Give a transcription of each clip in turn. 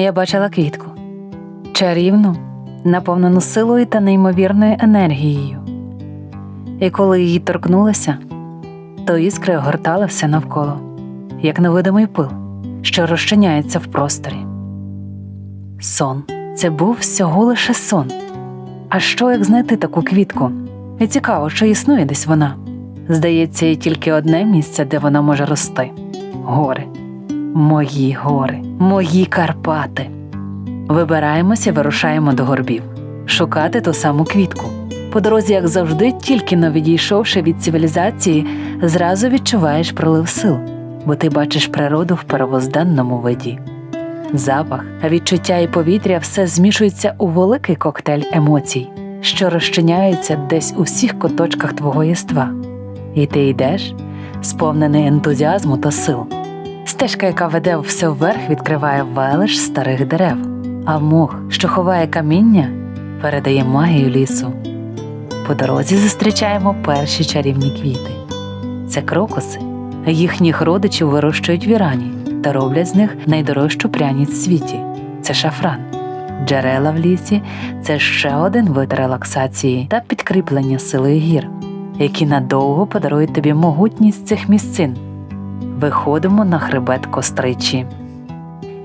Я бачила квітку чарівну, наповнену силою та неймовірною енергією. І коли її торкнулася, то іскри огортали все навколо, як невидимий пил, що розчиняється в просторі. Сон це був всього лише сон. А що як знайти таку квітку? І цікаво, чи існує десь вона. Здається, є тільки одне місце, де вона може рости гори. Мої гори, мої Карпати. Вибираємося, вирушаємо до горбів, шукати ту саму квітку. По дорозі, як завжди, тільки но відійшовши від цивілізації, зразу відчуваєш прилив сил, бо ти бачиш природу в первозданному виді. Запах, відчуття і повітря все змішуються у великий коктейль емоцій, що розчиняються десь у всіх куточках твого єства. І ти йдеш, сповнений ентузіазму та сил. Стежка, яка веде все вверх, відкриває велич старих дерев, а мох, що ховає каміння, передає магію лісу. По дорозі зустрічаємо перші чарівні квіти. Це крокуси. Їхніх родичів вирощують в Ірані та роблять з них найдорожчу пряність в світі. Це шафран. Джерела в лісі це ще один вид релаксації та підкріплення сили гір, які надовго подарують тобі могутність цих місцин. Виходимо на хребет костричі.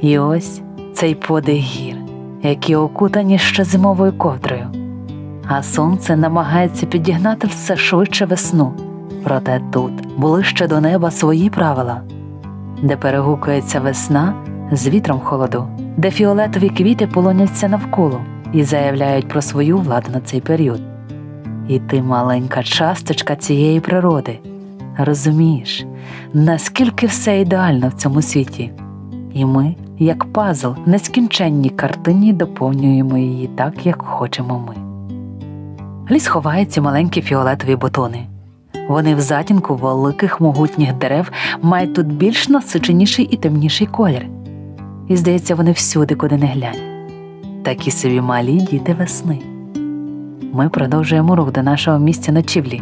І ось цей подих гір, які окутані ще зимовою ковдрою. А сонце намагається підігнати все швидше весну. Проте тут були ще до неба свої правила, де перегукується весна з вітром холоду, де фіолетові квіти полоняться навколо і заявляють про свою владу на цей період. І ти маленька часточка цієї природи. Розумієш, наскільки все ідеально в цьому світі, і ми, як пазл, в нескінченній картині доповнюємо її так, як хочемо ми. Ліс ховає ці маленькі фіолетові бутони. Вони в затінку великих могутніх дерев мають тут більш насиченіший і темніший колір. І здається, вони всюди, куди не глянь. Такі собі малі діти весни. Ми продовжуємо рух до нашого місця ночівлі.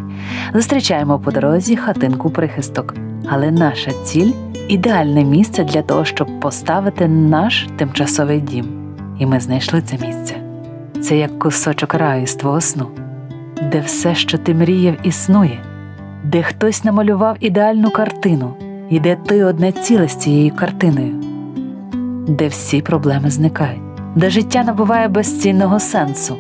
Зустрічаємо по дорозі хатинку прихисток, але наша ціль ідеальне місце для того, щоб поставити наш тимчасовий дім. І ми знайшли це місце. Це як кусочок раю з твого сну, де все, що ти мріяв, існує, де хтось намалював ідеальну картину, і де ти одне ціле з цією картиною, де всі проблеми зникають, де життя набуває безцінного сенсу.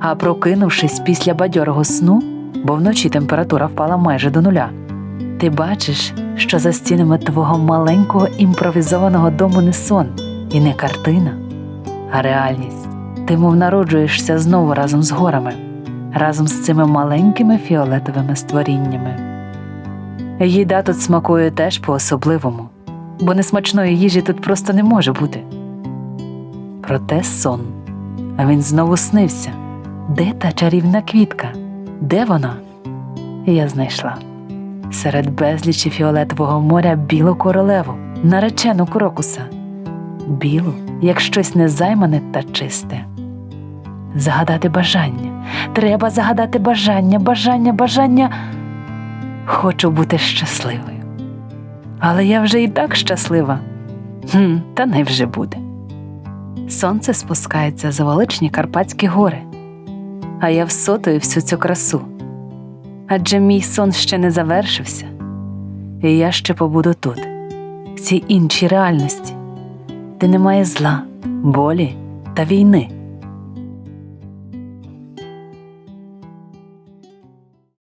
А прокинувшись після бадьорого сну, бо вночі температура впала майже до нуля, ти бачиш, що за стінами твого маленького імпровізованого дому не сон і не картина, а реальність. Ти мов народжуєшся знову разом з горами, разом з цими маленькими фіолетовими створіннями. Їда тут смакує теж по-особливому, бо несмачної їжі тут просто не може бути. Проте сон, а він знову снився. Де та чарівна квітка? Де вона? Я знайшла серед безлічі фіолетового моря білу королеву, наречену крокуса, білу, як щось незаймане та чисте. Загадати бажання. Треба загадати бажання, бажання, бажання. Хочу бути щасливою. Але я вже і так щаслива. Хм, Та не вже буде. Сонце спускається за величні Карпатські гори а я всотую всю цю красу. Адже мій сон ще не завершився, і я ще побуду тут, в цій іншій реальності, де немає зла, болі та війни.